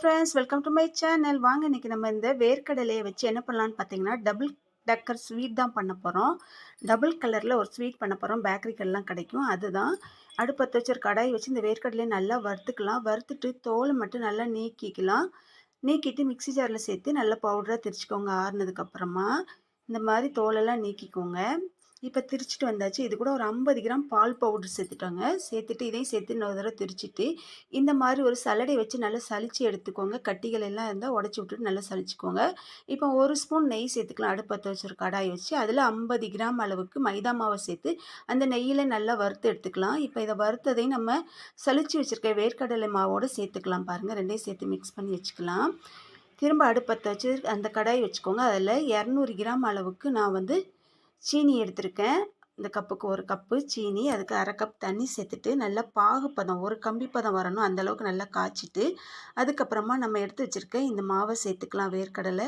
Friends welcome to my channel வாங்க இன்றைக்கி நம்ம இந்த வேர்க்கடலையை வச்சு என்ன பண்ணலான்னு பார்த்தீங்கன்னா டபுள் டக்கர் ஸ்வீட் தான் பண்ண போகிறோம் டபுள் கலரில் ஒரு ஸ்வீட் பண்ண போகிறோம் பேக்கரிக்கெல்லாம் கிடைக்கும். அதுதான். அடுப்பத்து வச்சு ஒரு கடாய் வச்சு இந்த வேர்க்கடலையை நல்லா வறுத்துக்கலாம். வறுத்துட்டு தோலை மட்டும் நல்லா நீக்கிக்கலாம். நீக்கிட்டு மிக்சி ஜாரில் சேர்த்து நல்லா பவுடராக திரிச்சிக்கோங்க. ஆறுனதுக்கப்புறமா இந்த மாதிரி தோலெல்லாம் நீக்கிக்கோங்க. இப்போ திரிச்சிட்டு வந்தாச்சு. இது கூட ஒரு ஐம்பது கிராம் பால் பவுடர் சேர்த்துட்டோங்க. சேர்த்துட்டு இதையும் சேர்த்து இன்னொரு தடவை திரிச்சிட்டு இந்த மாதிரி ஒரு சலடை வச்சு நல்லா சளிச்சு எடுத்துக்கோங்க. கட்டிகள் எல்லாம் இருந்தால் உடச்சி விட்டுட்டு நல்லா சளிச்சுக்கோங்க. இப்போ ஒரு ஸ்பூன் நெய் சேர்த்துக்கலாம். அடுப்பத்தை வச்சு ஒரு கடாய் வச்சு அதில் ஐம்பது கிராம் அளவுக்கு மைதா மாவை சேர்த்து அந்த நெய்யில் நல்லா வறுத்து எடுத்துக்கலாம். இப்போ இதை வறுத்ததையும் நம்ம சளிச்சு வச்சுருக்க வேர்க்கடலை மாவோடு சேர்த்துக்கலாம் பாருங்கள் ரெண்டையும் சேர்த்து மிக்ஸ் பண்ணி வச்சுக்கலாம். திரும்ப அடுப்பத்தை வச்சு அந்த கடாய் வச்சுக்கோங்க. அதில் இரநூறு கிராம் அளவுக்கு நான் வந்து சீனி எடுத்திருக்கேன். இந்த கப்புக்கு ஒரு கப்பு சீனி அதுக்கு அரை கப் தண்ணி சேர்த்துட்டு நல்லா பாகுப்பதம் ஒரு கம்பி பதம் வரணும். அந்தளவுக்கு நல்லா காய்ச்சிட்டு அதுக்கப்புறமா நம்ம எடுத்து வச்சுருக்க இந்த மாவை சேர்த்துக்கலாம். வேர்க்கடலை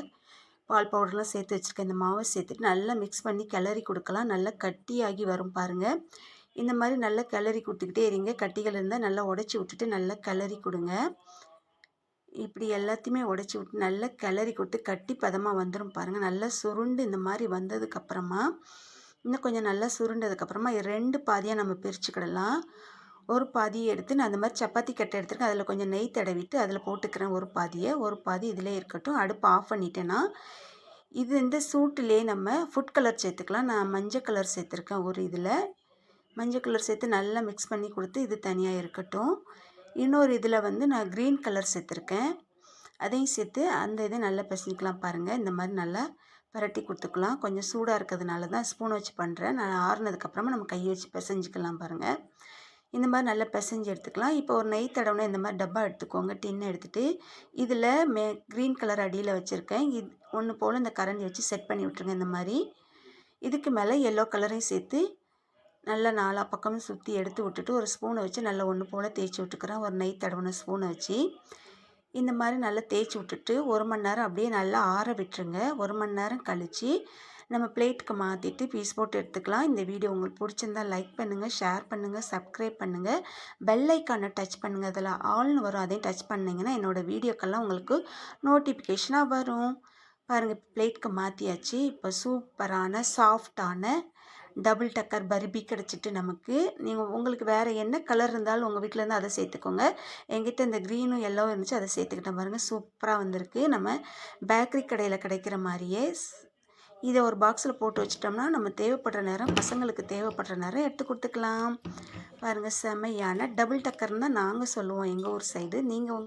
பால் பவுடர்லாம் சேர்த்து வச்சுருக்கேன் இந்த மாவை சேர்த்துட்டு நல்லா மிக்ஸ் பண்ணி கிளறி கொடுக்கலாம். நல்லா கட்டியாகி வரும் பாருங்கள் இந்த மாதிரி நல்லா கிளறி கொடுத்துக்கிட்டே இருங்க. கட்டிகள் இருந்தால் நல்லா உடச்சி விட்டுட்டு நல்லா கிளறி கொடுங்க. இப்படி எல்லாத்தையுமே உடச்சி விட்டு நல்லா கிளறி கொட்டு கட்டி பதமாக வந்துடும் பாருங்கள் நல்லா சுருண்டு இந்த மாதிரி வந்ததுக்கப்புறமா இன்னும் கொஞ்சம் நல்லா சுருண்டதுக்கப்புறமா ரெண்டு பாதியாக நம்ம பிரிச்சுக்கிடலாம். ஒரு பாதியை எடுத்து நான் அந்த மாதிரி சப்பாத்தி கட்டை எடுத்துருக்கேன். அதில் கொஞ்சம் நெய் தடவிட்டு அதில் போட்டுக்கிறேன் ஒரு பாதியை. ஒரு பாதி இதிலே இருக்கட்டும். அடுப்பு ஆஃப் பண்ணிட்டேன்னா இது இந்த சூட்டிலே நம்ம ஃபுட் கலர் சேர்த்துக்கலாம். நான் மஞ்சள் கலர் சேர்த்துருக்கேன் ஒரு இதில். மஞ்சள் கலர் சேர்த்து நல்லா மிக்ஸ் பண்ணி கொடுத்து இது தனியாக இருக்கட்டும். இன்னொரு இதில் வந்து நான் க்ரீன் கலர் சேர்த்துருக்கேன். அதையும் சேர்த்து அந்த இதை நல்லா பிசைஞ்சிக்கலாம் பாருங்கள் இந்த மாதிரி நல்லா பரட்டி கொடுத்துக்கலாம். கொஞ்சம் சூடாக இருக்கிறதுனால தான் ஸ்பூன் வச்சு பண்ணுறேன் நான் ஆறுனதுக்கப்புறமா நம்ம கையை வச்சு பிசைஞ்சிக்கலாம் பாருங்கள் இந்த மாதிரி நல்லா பிசைஞ்சு எடுத்துக்கலாம். இப்போ ஒரு நெய் தடவுனா இந்த மாதிரி டப்பா எடுத்துக்கோங்க. டின்னு எடுத்துகிட்டு இதில் மே க்ரீன் கலர் அடியில் வச்சுருக்கேன். இது ஒன்று போல் இந்த கரண்டி வச்சு செட் பண்ணி விட்ருங்க இந்த மாதிரி. இதுக்கு மேலே எல்லோ கலரையும் சேர்த்து நல்லா நாலா பக்கமும் சுற்றி எடுத்து விட்டுட்டு ஒரு ஸ்பூனை வச்சு நல்லா ஒன்று போல் தேய்ச்சி விட்டுக்கிறேன். ஒரு நெய் தடவின ஸ்பூனை வச்சு. இந்த மாதிரி நல்லா தேய்ச்சி விட்டுட்டு ஒரு மணி நேரம் அப்படியே நல்லா ஆற விட்டுருங்க. ஒரு மணி நேரம் கழித்து நம்ம பிளேட்டுக்கு மாற்றிட்டு பீஸ் போட்டு எடுத்துக்கலாம். இந்த வீடியோ உங்களுக்கு பிடிச்சிருந்தால் லைக் பண்ணுங்கள் ஷேர் பண்ணுங்கள் சப்ஸ்கிரைப் பண்ணுங்கள் பெல் ஐக்கானை டச் பண்ணுங்கள் அதில் ஆள்னு வரும் அதையும் டச் பண்ணிங்கன்னா என்னோடய வீடியோக்கெல்லாம் உங்களுக்கு நோட்டிஃபிகேஷனாக வரும். பாருங்கள் பிளேட்டுக்கு மாற்றியாச்சு இப்போ சூப்பரான சாஃப்டான டபுள் டக்கர் பர்பி கிடச்சிட்டு நமக்கு. நீங்கள் உங்களுக்கு வேறு என்ன கலர் இருந்தாலும் உங்கள் வீட்டில் இருந்து அதை சேர்த்துக்கோங்க. எங்கிட்ட இந்த க்ரீனும் எல்லோ இருந்துச்சு அதை சேர்த்துக்கிட்டேன் பாருங்கள் சூப்பராக வந்திருக்கு. நம்ம பேக்கரி கடையில் கிடைக்கிற மாதிரியே இதை ஒரு பாக்ஸில் போட்டு வச்சிட்டோம்னா நம்ம தேவைப்படுற நேரம் பசங்களுக்கு தேவைப்படுற நேரம் எடுத்து கொடுத்துக்கலாம். பாருங்கள் செமையான டபுள் டக்கர்னு தான் நாங்கள் சொல்லுவோம் எங்கள் ஊர் சைடு நீங்கள்